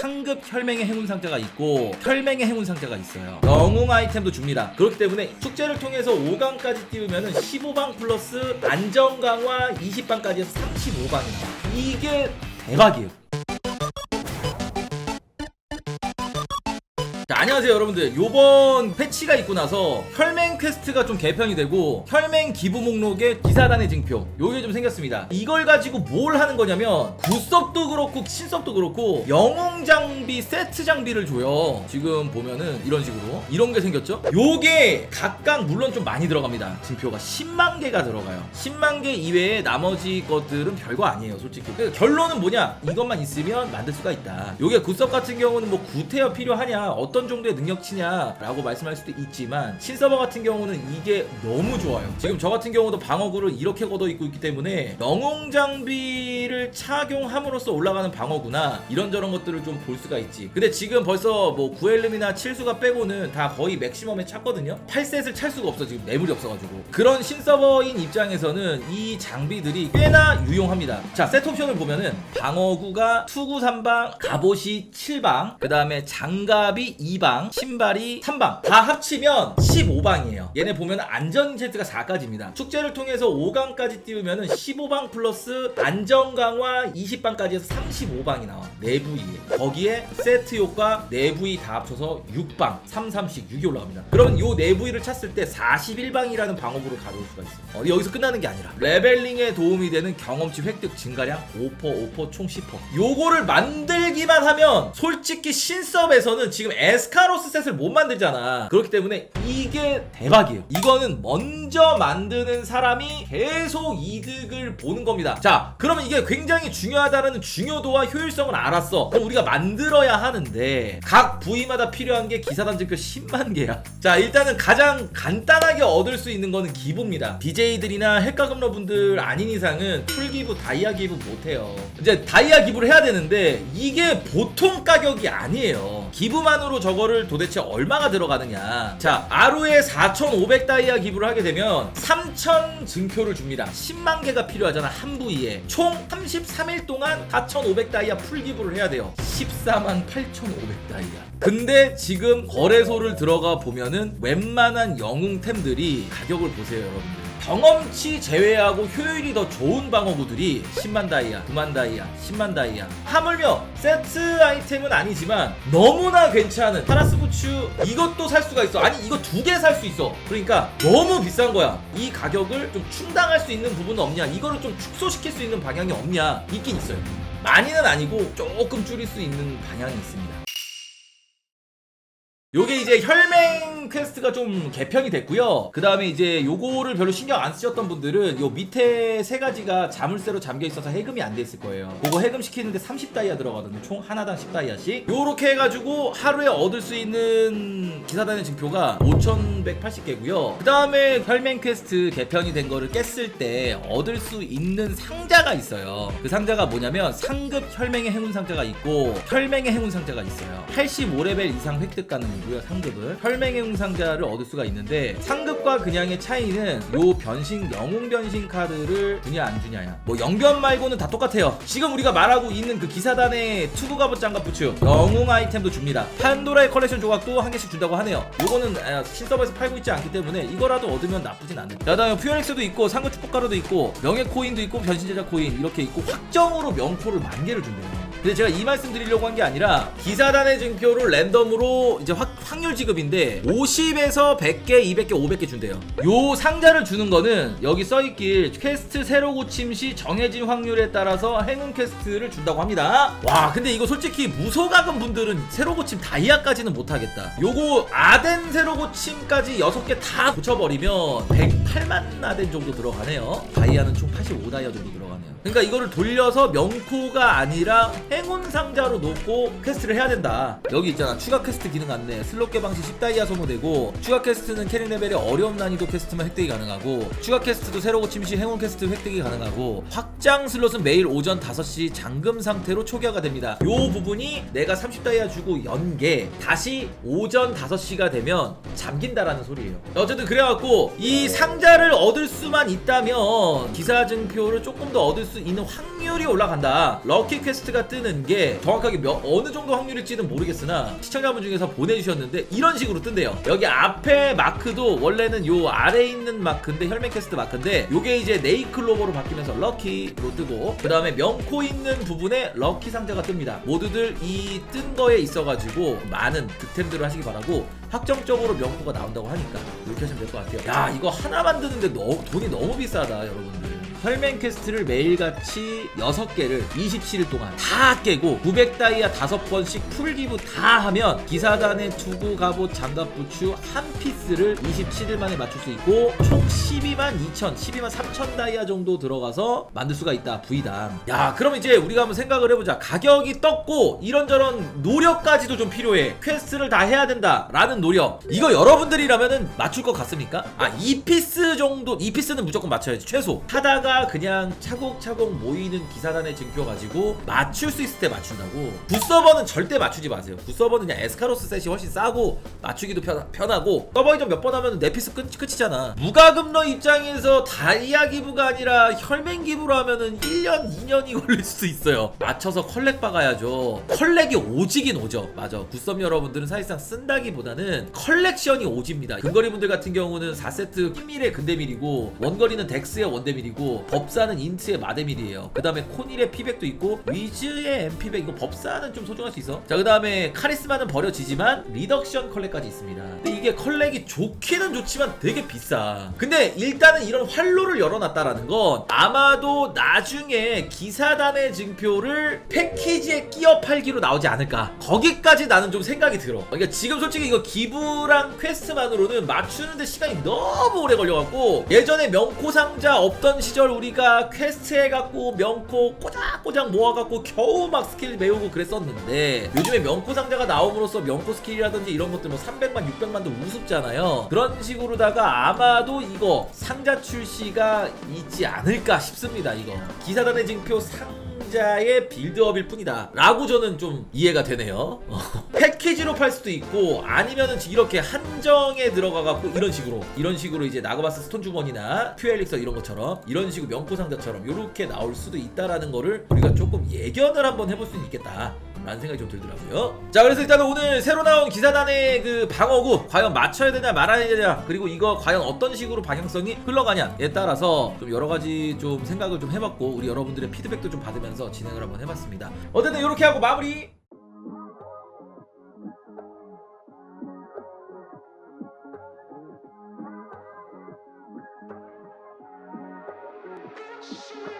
상급 혈맹의 행운 상자가 있고 혈맹의 행운 상자가 있어요. 영웅 아이템도 줍니다. 그렇기 때문에 축제를 통해서 5강까지 띄우면 15방 플러스 안정 강화 20방까지 해서 35방이 나와. 이게 대박이에요. 자, 안녕하세요 여러분들. 요번 패치가 있고 나서 혈맹 퀘스트가 좀 개편이 되고 혈맹 기부 목록에 기사단의 징표 요게 좀 생겼습니다. 이걸 가지고 뭘 하는 거냐면 구섭도 그렇고 신섭도 그렇고 영웅 장 비 세트 장비를 줘요. 지금 보면은 이런 식으로. 이런 게 생겼죠? 요게 각각 물론 좀 많이 들어갑니다. 징표가 10만 개가 들어가요. 10만 개 이외에 나머지 것들은 별거 아니에요 솔직히. 그 결론은 뭐냐? 이것만 있으면 만들 수가 있다. 요게 구섭 같은 경우는 뭐 구태여 필요하냐? 어떤 정도의 능력치냐 라고 말씀할 수도 있지만 신서버 같은 경우는 이게 너무 좋아요. 지금 저 같은 경우도 방어구를 이렇게 걷어 입고 있기 때문에 영웅 장비를 착용함으로써 올라가는 방어구나. 이런저런 것들을 좀 볼 수가 있지. 근데 지금 벌써 뭐 구엘름이나 칠수가 빼고는 다 거의 맥시멈에 찼거든요. 8셋을 찰 수가 없어 지금. 매물이 없어가지고. 그런 신서버인 입장에서는 이 장비들이 꽤나 유용합니다. 자 세트 옵션을 보면은 방어구가 투구 3방 갑옷이 7방 그 다음에 장갑이 2방 신발이 3방. 다 합치면 15방이에요. 얘네 보면 안전 제트가 4까지입니다. 축제를 통해서 5강까지 띄우면은 15방 플러스 안전 강화 20방까지 해서 35방이 나와. 내부위 거기에 세트 효과 내부위 다 합쳐서 6방 3, 3씩 6이 올라갑니다. 그러면 요 내부위를 찼을 때 41방이라는 방어구를 가져올 수가 있어 어, 여기서 끝나는 게 아니라. 레벨링에 도움이 되는 경험치 획득 증가량 5% 5%총 10% 요거를 만들기만 하면 솔직히 신섭에서는 지금 에스카로스 셋을 못 만들잖아. 그렇기 때문에 이게 대박이에요. 이거는 먼저 만드는 사람이 계속 이득을 보는 겁니다. 자 그러면 이게 굉장히 중요하다는 중요도와 효율성을 알았어. 그럼 우리가 만 들어야 하는데 각 부위마다 필요한 게 기사단 증표 10만 개야. 자 일단은 가장 간단하게 얻을 수 있는 거는 기부입니다. BJ들이나 핵가금러 분들 아닌 이상은 풀기부 다이아 기부 못해요. 이제 다이아 기부를 해야 되는데 이게 보통 가격이 아니에요. 기부만으로 저거를 도대체 얼마가 들어가느냐. 자 하루에 4,500 다이아 기부를 하게 되면 3,000 증표를 줍니다. 10만 개가 필요하잖아 한 부위에. 총 33일 동안 4,500 다이아 풀 기부를 해야 돼요. 14 만8,500 다이아 근데 지금 거래소를 들어가 보면은 웬만한 영웅템들이 가격을 보세요 여러분들 경험치 제외하고 효율이 더 좋은 방어구들이 10만 다이아, 9만 다이아, 10만 다이아. 하물며 세트 아이템은 아니지만 너무나 괜찮은 파라스부츠 이것도 살 수가 있어. 아니 이거 두 개 살 수 있어. 그러니까 너무 비싼 거야. 이 가격을 좀 충당할 수 있는 부분은 없냐? 이거를 좀 축소시킬 수 있는 방향이 없냐? 있긴 있어요. 많이는 아니고 조금 줄일 수 있는 방향이 있습니다. 요게 이제 혈맹 퀘스트가 좀 개편이 됐고요. 그 다음에 이제 요거를 별로 신경 안 쓰셨던 분들은 요 밑에 세 가지가 자물쇠로 잠겨 있어서 해금이 안 돼 있을 거예요. 그거 해금 시키는데 30다이아 들어가거든요. 총 하나당 10다이아씩. 요렇게 해가지고 하루에 얻을 수 있는 기사단의 증표가 5,180개고요. 그 다음에 혈맹 퀘스트 개편이 된 거를 깼을 때 얻을 수 있는 상자가 있어요. 그 상자가 뭐냐면 상급 혈맹의 행운 상자가 있고 혈맹의 행운 상자가 있어요. 85레벨 이상 획득 가능 이고요. 상급을 혈맹의 상자를 얻을 수가 있는데 상급과 그냥의 차이는 요 변신 영웅 변신 카드를 주냐 안 주냐야. 뭐 영변 말고는 다 똑같아요. 지금 우리가 말하고 있는 그 기사단의 투구 갑옷 장갑 부츠 영웅 아이템도 줍니다. 판도라의 컬렉션 조각도 한 개씩 준다고 하네요. 요거는 아, 신서버에서 팔고 있지 않기 때문에 이거라도 얻으면 나쁘진 않을. 자, 다음에 퓨어렉스도 있고 상급 축복가루도 있고 명예 코인도 있고 변신 제작 코인 이렇게 있고 확정으로 명코를 만 개를 준대요. 근데 제가 이 말씀 드리려고 한 게 아니라 기사단의 증표를 랜덤으로 이제 확, 확률 지급인데 50에서 100개, 200개, 500개 준대요. 요 상자를 주는 거는 여기 써있길 퀘스트 새로 고침 시 정해진 확률에 따라서 행운 퀘스트를 준다고 합니다. 와 근데 이거 솔직히 무소가금 분들은 새로 고침 다이아까지는 못하겠다. 요거 아덴 새로 고침까지 6개 다 고쳐버리면 108만 아덴 정도 들어가네요. 다이아는 총 85다이아 정도 들어가네요. 그러니까 이거를 돌려서 명코가 아니라 행운 상자로 놓고 퀘스트를 해야 된다. 여기 있잖아. 추가 퀘스트 기능 안내. 슬롯 개방 시 10다이아 소모되고 추가 퀘스트는 캐릭 레벨의 어려운 난이도 퀘스트만 획득이 가능하고 추가 퀘스트도 새로 고침 시 행운 퀘스트 획득이 가능하고 확장 슬롯은 매일 오전 5시 잠금 상태로 초기화가 됩니다. 요 부분이 내가 30다이아 주고 연계 다시 오전 5시가 되면 잠긴다라는 소리예요. 어쨌든 그래갖고 이 상자를 얻을 수만 있다면 기사 증표를 조금 더 얻을 수수 있는 확률이 올라간다. 럭키 퀘스트가 뜨는 게 정확하게 몇, 어느 정도 확률일지는 모르겠으나 시청자분 중에서 보내주셨는데 이런 식으로 뜬대요. 여기 앞에 마크도 원래는 요 아래에 있는 마크인데 혈맹 퀘스트 마크인데 요게 이제 네이클로버로 바뀌면서 럭키로 뜨고 그 다음에 명코 있는 부분에 럭키 상자가 뜹니다. 모두들 이 뜬 거에 있어가지고 많은 득템들을 하시기 바라고 확정적으로 명코가 나온다고 하니까 이렇게 하시면 될 것 같아요. 야 이거 하나 만드는데 너, 돈이 너무 비싸다 여러분들. 혈맹 퀘스트를 매일같이 6개를 27일 동안 다 깨고 900다이아 5번씩 풀기부 다 하면 기사단의 투구 갑옷 장갑 부추 한 피스를 27일 만에 맞출 수 있고 총 12만 2천 12만 3천 다이아 정도 들어가서 만들 수가 있다 부이당. 야 그럼 이제 우리가 한번 생각을 해보자. 가격이 떴고 이런저런 노력까지도 좀 필요해. 퀘스트를 다 해야 된다 라는 노력. 이거 여러분들이라면은 맞출 것 같습니까? 아 2피스 정도 2피스는 무조건 맞춰야지 최소. 하다가 그냥 차곡차곡 모이는 기사단의 증표 가지고 맞출 수 있을 때 맞춘다고. 굿서버는 절대 맞추지 마세요. 굿서버는 그냥 에스카로스 셋이 훨씬 싸고 맞추기도 편, 편하고 서버 이전 몇 번 하면 내 피스 끝, 끝이잖아. 무과금러 입장에서 다이아 기부가 아니라 혈맹 기부로 하면은 1년 2년이 걸릴 수도 있어요. 맞춰서 컬렉 박아야죠. 컬렉이 오지긴 오죠. 맞아. 굿썸 여러분들은 사실상 쓴다기보다는 컬렉션이 오집니다. 근거리 분들 같은 경우는 4세트 히밀의 근데밀이고 원거리는 덱스의 원데밀이고 법사는 인트의 마데밀이에요. 그 다음에 코닐의 피백도 있고 위즈의 엠피백 이거 법사는 좀 소중할 수 있어. 자그 다음에 카리스마는 버려지지만 리덕션 컬렉까지 있습니다. 근데 이게 컬렉이 좋기는 좋지만 되게 비싸. 근데 일단은 이런 활로를 열어놨다라는 건 아마도 나중에 기사단의 증표를 패키지에 끼어 팔기로 나오지 않을까. 거기까지 나는 좀 생각이 들어. 그러니까 지금 솔직히 이거 기부랑 퀘스트만으로는 맞추는데 시간이 너무 오래 걸려갖고 예전에 명코 상자 없던 시절 우리가 퀘스트 해갖고 명코 꼬작꼬작 모아갖고 겨우 막 스킬 배우고 그랬었는데 요즘에 명코 상자가 나옴으로써 명코 스킬이라든지 이런 것들 뭐 300만 600만도 우습잖아요. 그런 식으로다가 아마도 이거 상자 출시가 있지 않을까 싶습니다 이거. 기사단의 징표 상 자의 빌드업일 뿐이다. 라고 저는 좀 이해가 되네요. 패키지로 팔 수도 있고 아니면은 이렇게 한정에 들어가갖고 이런 식으로 이런 식으로 이제 나가바스 스톤 주머니나 퓨엘릭서 이런 것처럼 이런 식으로 명코 상자처럼 이렇게 나올 수도 있다라는 거를 우리가 조금 예견을 한번 해볼 수는 있겠다. 라는 생각이 좀 들더라고요. 자 그래서 일단 오늘 새로 나온 기사단의 그 방어구 과연 맞춰야 되냐 말아야 되냐 그리고 이거 과연 어떤 식으로 방향성이 흘러가냐에 따라서 좀 여러가지 좀 생각을 좀 해봤고 우리 여러분들의 피드백도 좀 받으면서 진행을 한번 해봤습니다. 어쨌든 이렇게 하고 마무리! 시